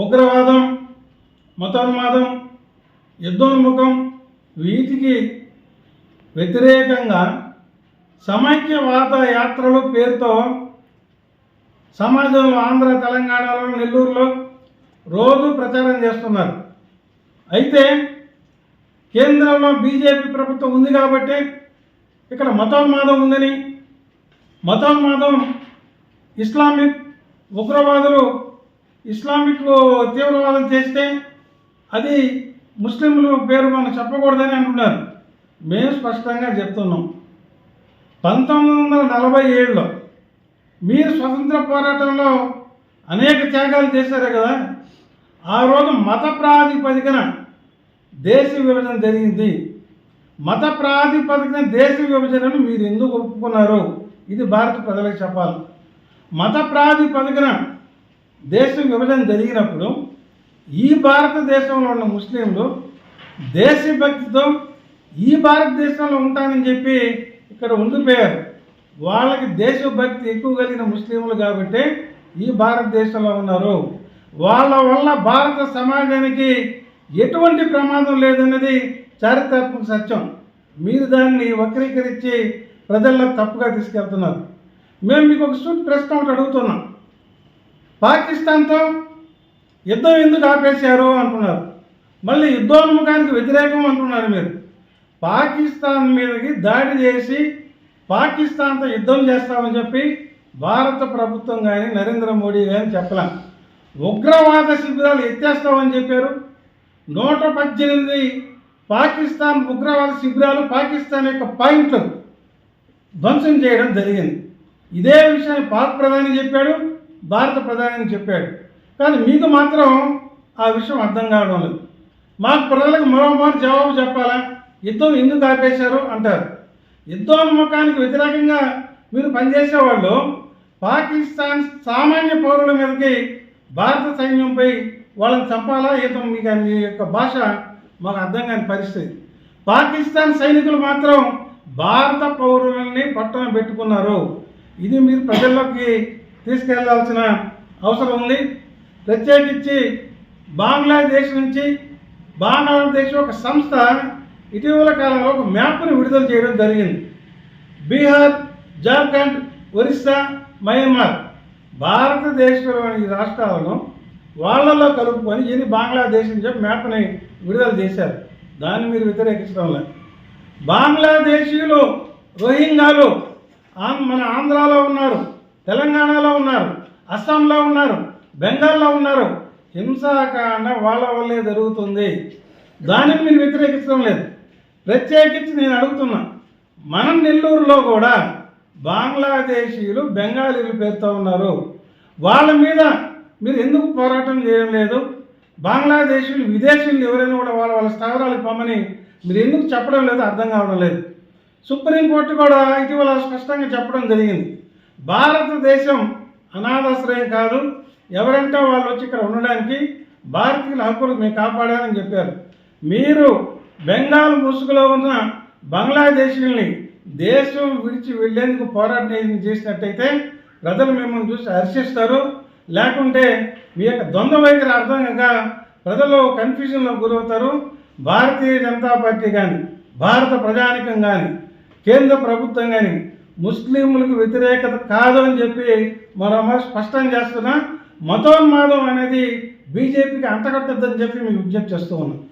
ఉగ్రవాదం మతోన్మాదం యుద్ధోన్ముఖం వీటికి వ్యతిరేకంగా సమైక్యవాద యాత్రలు పేరుతో సమాజంలో ఆంధ్ర తెలంగాణలో నెల్లూరులో రోజు ప్రచారం చేస్తున్నారు. అయితే కేంద్రంలో బీజేపీ ప్రభుత్వం ఉంది కాబట్టి ఇక్కడ మతోన్మాదం ఉందని మతోన్మాదం ఇస్లామిక్ ఉగ్రవాదులు ఇస్లామిక్లు తీవ్రవాదం చేస్తే అది ముస్లింలు పేరు మనం చెప్పకూడదని అంటున్నారు. మేము స్పష్టంగా చెప్తున్నాం. పంతొమ్మిది వందల నలభై ఏడులో మీరు స్వతంత్ర పోరాటంలో అనేక త్యాగాలు చేశారు కదా? ఆ రోజు మత ప్రాతిపదికన దేశ విభజన జరిగింది. మత ప్రాతిపదికన దేశ విభజనను మీరు ఎందుకు ఒప్పుకున్నారు ఇది భారత ప్రజలకు చెప్పాలి. మత ప్రాతిపదికన దేశ విభజన జరిగినప్పుడు ఈ భారతదేశంలో ఉన్న ముస్లింలు దేశభక్తితో ఈ భారతదేశంలో ఉంటానని చెప్పి ఇక్కడ ఉండిపోయారు. వాళ్ళకి దేశభక్తి ఎక్కువ కలిగిన ముస్లింలు కాబట్టి ఈ భారతదేశంలో ఉన్నారు. వాళ్ళ వల్ల భారత సమాజానికి ఎటువంటి ప్రమాదం లేదన్నది చారిత్రాత్మక సత్యం. మీరు దాన్ని వక్రీకరించి ప్రజల్లో తప్పుగా తీసుకెళ్తున్నారు. మేము మీకు ఒక సూట్ ప్రశ్న ఒకటి అడుగుతున్నాం. పాకిస్తాన్తో యుద్ధం ఎందుకు ఆపేశారు అంటున్నారు. మళ్ళీ యుద్ధోన్ముఖానికి వ్యతిరేకం అంటున్నారు మీరు. పాకిస్తాన్ మీదకి దాడి చేసి పాకిస్తాన్తో యుద్ధం చేస్తామని చెప్పి భారత ప్రభుత్వం కానీ నరేంద్ర మోడీ కానీ చెప్పలేం. ఉగ్రవాద శిబిరాలు ఎత్తేస్తామని చెప్పారు. నూట పద్దెనిమిది పాకిస్తాన్ ఉగ్రవాద శిబిరాలు పాకిస్తాన్ యొక్క పాయింట్లు ధ్వంసం చేయడం జరిగింది. ఇదే విషయాన్ని పాక్ ప్రధాని చెప్పాడు. భారత ప్రధాని చెప్పాడు. కానీ మీకు మాత్రం ఆ విషయం అర్థం కావడం లేదు. మాకు ప్రజలకు మరోమారు జవాబు చెప్పాలా? యుద్ధం ఎందుకు ఆపేశారు? అంటారు. యుద్ధోన్ముఖానికి వ్యతిరేకంగా మీరు పనిచేసేవాళ్ళు పాకిస్తాన్ సామాన్య పౌరుల మీదకి భారత సైన్యంపై వాళ్ళని చంపాలా? ఈతం మీకు మీ యొక్క భాష మాకు అర్థం కాని పరిస్థితి. పాకిస్తాన్ సైనికులు మాత్రం భారత పౌరులని పట్టణ పెట్టుకున్నారు. ఇది మీరు ప్రజల్లోకి తీసుకెళ్ళాల్సిన అవసరం ఉంది. ప్రత్యేకించి బంగ్లాదేశ్ నుంచి బంగ్లాదేశ్ ఒక సంస్థ ఇటీవల కాలంలో ఒక మ్యాప్ను విడుదల చేయడం జరిగింది. బీహార్ జార్ఖండ్ ఒరిస్సా మయన్మార్ భారతదేశంలోని రాష్ట్రాలను వాళ్ళలో కలుపుకొని ఇది బంగ్లాదేశ్ నుంచి మ్యాప్ని విడుదల చేశారు. దాన్ని మీరు వ్యతిరేకించడం లేదు. బంగ్లాదేశీయులు రోహింగాలు ఆం- మన ఆంధ్రాలో ఉన్నారు. తెలంగాణలో ఉన్నారు అస్సాంలో ఉన్నారు బెంగాల్లో ఉన్నారు. హింసాకాండ వాళ్ళ వల్లే జరుగుతుంది. దానిని మీరు వ్యతిరేకించడం లేదు. ప్రత్యేకించి నేను అడుగుతున్నా మన నెల్లూరులో కూడా బంగ్లాదేశీయులు బెంగాలీలు పేరుతో ఉన్నారు. వాళ్ళ మీద మీరు ఎందుకు పోరాటం చేయడం లేదు? బంగ్లాదేశీలు విదేశీయులు ఎవరైనా కూడా వాళ్ళ వాళ్ళ స్థావరాలకు పొమ్మని మీరు ఎందుకు చెప్పడం లేదు అర్థం కావడం లేదు. సుప్రీంకోర్టు కూడా ఇటీవల స్పష్టంగా చెప్పడం జరిగింది. భారతదేశం అనాథాశ్రయం కాదు. ఎవరంటే వాళ్ళు వచ్చి ఇక్కడ ఉండడానికి భారతీయుల హక్కులు మేము కాపాడాలని చెప్పారు. మీరు బెంగాల్ ముసుగులో ఉన్న బంగ్లాదేశీయుల్ని దేశం విడిచి వెళ్ళేందుకు పోరాటం చేసినట్టయితే ప్రజలు మిమ్మల్ని చూసి హర్షిస్తారు. లేకుంటే మీ యొక్క ద్వంద్వ వైఖరి అర్థం ప్రజలు కన్ఫ్యూజన్లో గురవుతారు. భారతీయ జనతా పార్టీ కానీ భారత ప్రజానికం కానీ కేంద్ర ప్రభుత్వం కానీ ముస్లింలకు వ్యతిరేకత కాదు అని చెప్పి మరో స్పష్టం చేస్తున్నా మతోన్మాదం అనేది బీజేపీకి అంటగట్టద్దని చెప్పి మీకు విజ్ఞప్తి చేస్తూ ఉన్నాను